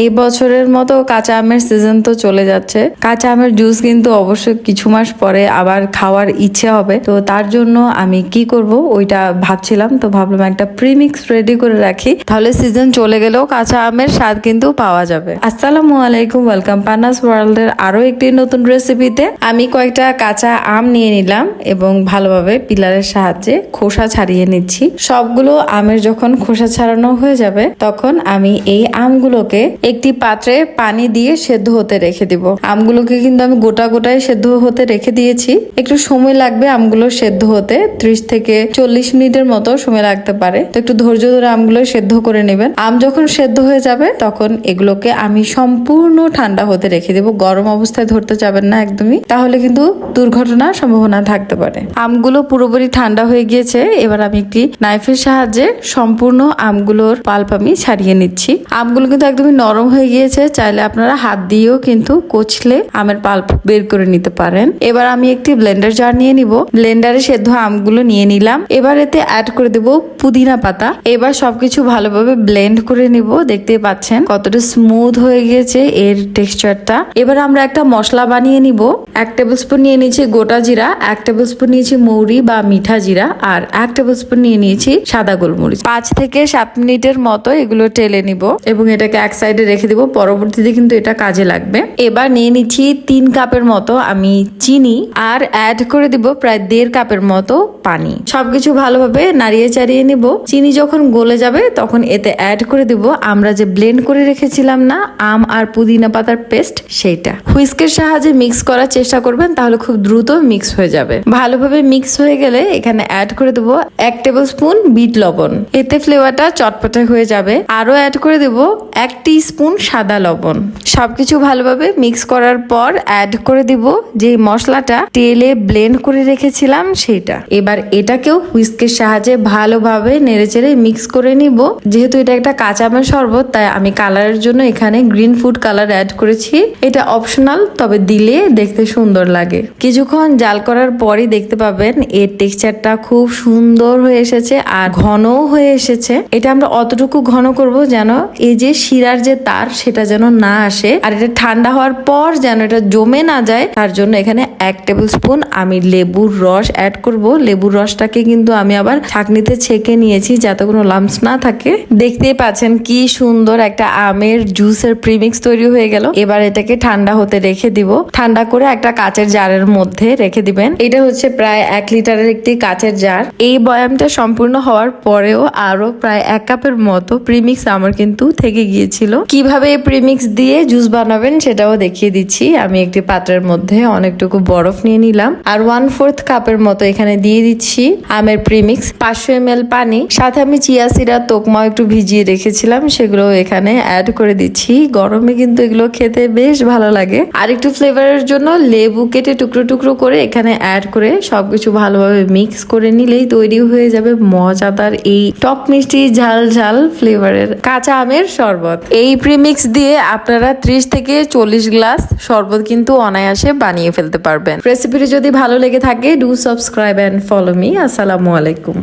এই বছরের মতো কাঁচা আমের সিজন তো চলে যাচ্ছে। কাঁচা আমের জুস কিন্তু অবশ্যই কিছু মাস পরে আবার খাওয়ার ইচ্ছে হবে। তো তার জন্য আমি কি করব ওইটা ভাবছিলাম। তো ভাবলাম একটা প্রিমিক্স রেডি করে রাখি। তাহলে সিজন চলে গেলেও কাঁচা আমের স্বাদ কিন্তু পাওয়া যাবে। আসসালামু আলাইকুম ওয়েলকাম পানাস ওয়ার্ল্ডের আরও একটি নতুন রেসিপিতে আমি কয়েকটা কাঁচা আম নিয়ে নিলাম এবং ভালোভাবে পিলারের সাহায্যে খোসা ছাড়িয়ে নিচ্ছি। সবগুলো আমের যখন খোসা ছাড়ানো হয়ে যাবে, তখন আমি এই আমগুলোকে একটি পাত্রে পানি দিয়ে সেদ্ধ হতে রেখে দিব। আমগুলোকে কিন্তু আমি গোটা গোটায় সেদ্ধ হতে রেখে দিয়েছি। একটু সময় লাগবে আমগুলো সেদ্ধ হতে, ত্রিশ থেকে চল্লিশ মিনিটের মতো সময় লাগতে পারে। তো একটু ধৈর্য ধরে আমগুলো সেদ্ধ করে নেবেন। আম যখন সেদ্ধ হয়ে যাবে, তখন এগুলোকে আমি সম্পূর্ণ ঠান্ডা হতে রেখে দেবো। গরম অবস্থায় ধরতে যাবেন না একদমই। তাহলে কিন্তু দুর্ঘটনার সম্ভাবনা থাকতে পারে। আমগুলো পুরোপুরি ঠান্ডা হয়ে গিয়েছে। এবার আমি একটি নাইফের সাহায্যে সম্পূর্ণ আমগুলোর পাল্প আমি ছাড়িয়ে নিচ্ছি। আমগুলো কিন্তু একদমই নরম হয়ে গিয়েছে, চাইলে আপনারা হাত দিয়েও কিন্তু কচলে আমের পাল্প বের করে নিতে পারেন। এবার আমি একটি ব্লেন্ডার জার নিয়ে নিব। ব্লেন্ডারে সেদ্ধ আমগুলো নিয়ে নিলাম। এবার এতে অ্যাড করে দেব পুদিনা পাতা। এবার সবকিছু ভালোভাবে ব্লেন্ড করে নিব। দেখতে পাচ্ছেন কতটা স্মুথ হয়ে গিয়েছে এর টেক্সচারটা এবার আমরা একটা মশলা বানিয়ে নিব। এক টেবিল স্পুন নিয়ে নিয়েছি গোটা জিরা, এক টেবিল স্পুন নিয়েছি মৌরি বা মিঠা জিরা, আর এক টেবিল স্পুন নিয়ে নিয়েছি সাদা গোলমরিচ। পাঁচ থেকে সাত মিনিটের মতো এগুলো টেলে নিব এবং এটাকে এক সাইডে রেখে দিব, পরবর্তীতে কিন্তু এটা কাজে লাগবে। এবার নিয়ে নিচ্ছি তিন কাপের মতো আমি চিনি আর অ্যাড করে দিব প্রায় দেড় কাপের মতো পানি। সবকিছু ভালোভাবে নাড়িয়ে চাড়িয়ে নিব। চিনি যখন গলে যাবে, তখন এতে অ্যাড করে দিব। আমরা যে ব্লেন্ড করে রেখেছিলাম না, আম আর পুদিনা পাতার পেস্ট সেইটা। হুইস্কের সাহায্যে মিক্স করার চেষ্টা করবেন, তাহলে খুব দ্রুত মিক্স হয়ে যাবে। ভালোভাবে মিক্স হয়ে গেলে এখানে অ্যাড করে দেবো এক টেবিল স্পুন বিট লবণ। এতে ফ্লেভারটা চটপটে হয়ে যাবে। আরও অ্যাড করে দেব এক স্পুন সাদা লবণ। সবকিছু ভালোভাবে মিক্স করার পর অ্যাড করে দিব যে মশলাটা তেলে ব্লেন্ড করে রেখেছিলাম সেটা এবার এটাকেও হুইস্কের সাহায্যে ভালোভাবে নেড়েচেড়ে মিক্স করে নিব। যেহেতু এটা একটা কাঁচা আমের শরবত, তাই আমি কালারের জন্য এখানে গ্রিন ফুড কালার অ্যাড করেছি। এটা অপশনাল তবে দিলে দেখতে সুন্দর লাগে। কিছুক্ষণ জাল করার পরই দেখতে পাবেন এর টেক্সচারটা খুব সুন্দর হয়ে এসেছে আর ঘনও হয়ে এসেছে। এটা আমরা অতটুকু ঘন করব যেন এই যে শিরার যে তার সেটা যেন না আসে। আর এটা ঠান্ডা হওয়ার পর যেন এটা জমে না যায়, তার জন্য এখানে এক টেবিল স্পুন আমি লেবুর রস অ্যাড করব। লেবুর রসটাকে কিন্তু আমি আবার ছাকনিতে ছেঁকে নিয়েছি যাতে কোনো লাম্পস না থাকে। দেখতেই পাচ্ছেন কি সুন্দর একটা আমের জুসের প্রিমিক্স তৈরি হয়ে গেল। এবার এটাকে ঠান্ডা হতে রেখে দিব। ঠান্ডা করে একটা কাচের জারের মধ্যে রেখে দিবেন। এটা হচ্ছে প্রায় এক লিটারের একটি কাচের জার এই বয়ামটা সম্পূর্ণ হওয়ার পরেও আরও প্রায় এক কাপের মতো প্রিমিক্স আমার কিন্তু থেকে গিয়েছিল। কীভাবে প্রিমিক্স দিয়ে জুস বানাবেন সেটাও দেখিয়ে দিচ্ছি। আমি একটি পাত্রের মধ্যে অনেকটুকু বরফ নিয়ে নিলাম। আর ওয়ান ফোর্থ কাপের মতো এখানে দিয়ে দিচ্ছি আমের প্রিমিক্স পাঁচশো এম পানি। সাথে আমি চিয়া সিরা তোকমা একটু ভিজিয়ে রেখেছিলাম সেগুলো এখানে অ্যাড করে দিচ্ছি। গরমে কিন্তু এগুলো খেতে বেশ ভালো লাগে। আর একটু ফ্লেভারের জন্য লেবু কেটে টুকরো টুকরো করে এখানে অ্যাড করে সবকিছু ভালোভাবে মিক্স করে নিলেই তৈরি হয়ে যাবে মজাদার এই টক মিষ্টি ঝাল ঝাল ফ্লেভারের কাঁচা আমের শরবত। এই প্রিমিক্স দিয়ে আপনারা ত্রিশ থেকে চল্লিশ গ্লাস শরবত কিন্তু অনায়াসে বানিয়ে ফেলতে পারবেন। রেসিপিটি যদি ভালো লেগে থাকে do subscribe and follow me আসসালামু আলাইকুম।